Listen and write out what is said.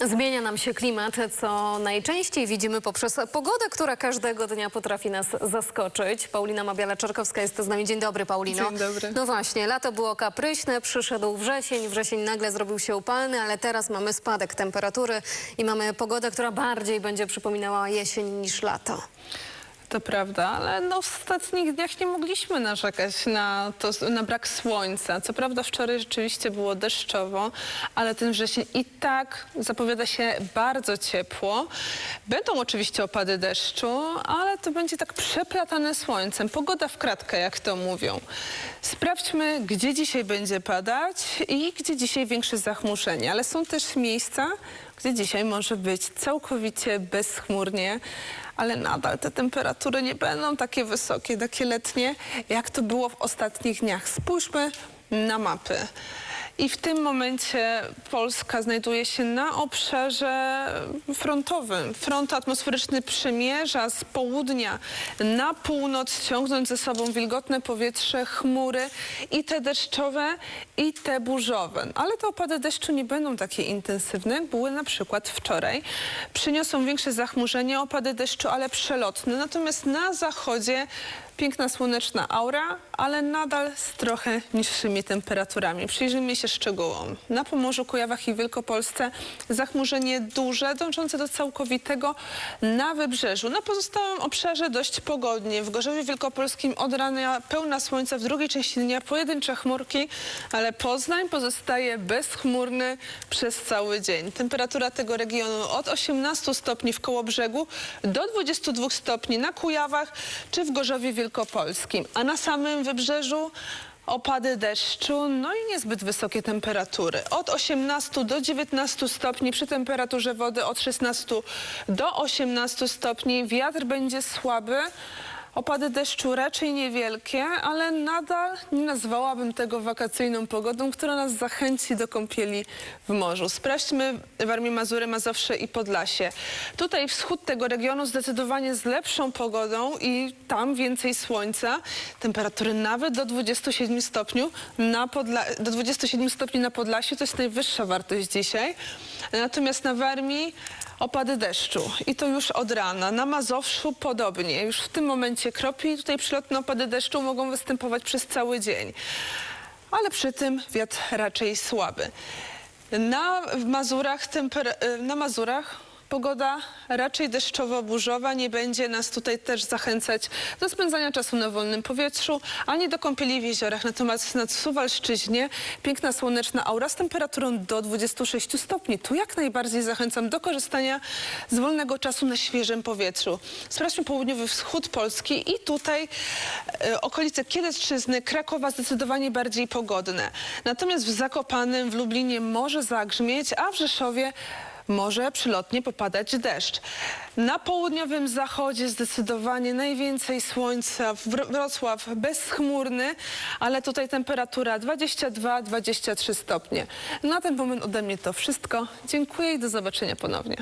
Zmienia nam się klimat, co najczęściej widzimy poprzez pogodę, która każdego dnia potrafi nas zaskoczyć. Paulina Mabiala-Czarkowska jest z nami. Dzień dobry, Paulino. Dzień dobry. No właśnie, lato było kapryśne, przyszedł wrzesień, wrzesień nagle zrobił się upalny, ale teraz mamy spadek temperatury i mamy pogodę, która bardziej będzie przypominała jesień niż lato. To prawda, ale no w ostatnich dniach nie mogliśmy narzekać na, to, na brak słońca. Co prawda wczoraj rzeczywiście było deszczowo, ale ten wrzesień i tak zapowiada się bardzo ciepło. Będą oczywiście opady deszczu, ale to będzie tak przeplatane słońcem. Pogoda w kratkę, jak to mówią. Sprawdźmy, gdzie dzisiaj będzie padać i gdzie dzisiaj większe zachmurzenie. Ale są też miejsca, gdzie dzisiaj może być całkowicie bezchmurnie, ale nadal te temperatury nie będą takie wysokie, takie letnie, jak to było w ostatnich dniach. Spójrzmy na mapy. I w tym momencie Polska znajduje się na obszarze frontowym. Front atmosferyczny przemierza z południa na północ, ciągnąc ze sobą wilgotne powietrze, chmury i te deszczowe, i te burzowe. Ale te opady deszczu nie będą takie intensywne, jak były na przykład wczoraj. Przyniosą większe zachmurzenie, opady deszczu, ale przelotne. Natomiast na zachodzie piękna słoneczna aura, ale nadal z trochę niższymi temperaturami. Przyjrzyjmy się szczegółom. Na Pomorzu, Kujawach i Wielkopolsce zachmurzenie duże, dążące do całkowitego na wybrzeżu. Na pozostałym obszarze dość pogodnie. W Gorzowie Wielkopolskim od rana pełna słońca, w drugiej części dnia pojedyncze chmurki, ale Poznań pozostaje bezchmurny przez cały dzień. Temperatura tego regionu od 18 stopni w Kołobrzegu do 22 stopni na Kujawach czy w Gorzowie Wielkopolskim. A na samym wybrzeżu opady deszczu, no i niezbyt wysokie temperatury. Od 18 do 19 stopni przy temperaturze wody od 16 do 18 stopni. Wiatr będzie słaby. Opady deszczu raczej niewielkie, ale nadal nie nazwałabym tego wakacyjną pogodą, która nas zachęci do kąpieli w morzu. Sprawdźmy Warmię, Mazury, Mazowsze i Podlasie. Tutaj wschód tego regionu zdecydowanie z lepszą pogodą i tam więcej słońca. Temperatury nawet do 27 stopni na, Podla- do 27 stopni na Podlasiu, to jest najwyższa wartość dzisiaj. Natomiast na Warmii opady deszczu i to już od rana. Na Mazowszu podobnie. Już w tym momencie kropli i tutaj przylotne opady deszczu mogą występować przez cały dzień. Ale przy tym wiatr raczej słaby. Na Mazurach, na Mazurach pogoda raczej deszczowo-burzowa. Nie będzie nas tutaj też zachęcać do spędzania czasu na wolnym powietrzu, ani do kąpieli w jeziorach. Natomiast nad Suwalszczyźnie piękna słoneczna aura z temperaturą do 26 stopni. Tu jak najbardziej zachęcam do korzystania z wolnego czasu na świeżym powietrzu. Sprawdźmy południowy wschód Polski i tutaj e, okolice Kielecczyzny, Krakowa zdecydowanie bardziej pogodne. Natomiast w Zakopanem, w Lublinie może zagrzmieć, a w Rzeszowie może przylotnie popadać deszcz. Na południowym zachodzie zdecydowanie najwięcej słońca. Wr- Wrocław bezchmurny, ale tutaj temperatura 22-23 stopnie. Na ten moment ode mnie to wszystko. Dziękuję i do zobaczenia ponownie.